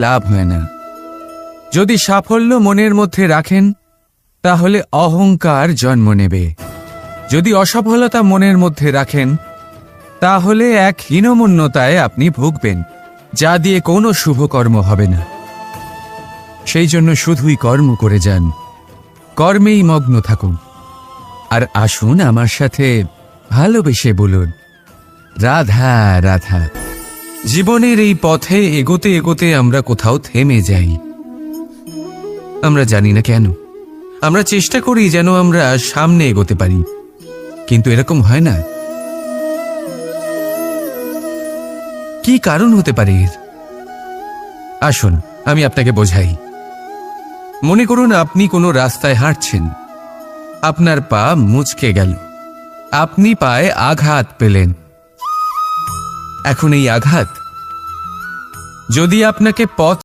লাভ হয় না। যদি সাফল্য মনের মধ্যে রাখেন, তাহলে অহংকার জন্ম নেবে। যদি অসফলতা মনের মধ্যে রাখেন, তাহলে এক হীনমন্যতায় আপনি ভুগবেন, যা দিয়ে কোনো শুভকর্ম হবে না। সেই জন্য শুধুই কর্ম করে যান। কর্মেই মগ্ন থাকুন। আর আসুন আমার সাথে ভালোবেসে বলুন, রাধা রাধা। জীবনের এই পথে এগোতে এগোতে আমরা কোথাও থেমে যাই। আমরা জানি না কেন। আমরা চেষ্টা করি যেন আমরা সামনে এগোতে পারি। কিন্তু এরকম হয় না। কি কারণ হতে পারে এর? আসুন, আমি আপনাকে বোঝাই। মনে করুন আপনি কোনো রাস্তায় হাঁটছেন। আপনার পা মুচকে গেল। আপনি পায়ে আঘাত পেলেন। এখন এই আঘাত। যদি আপনাকে পথ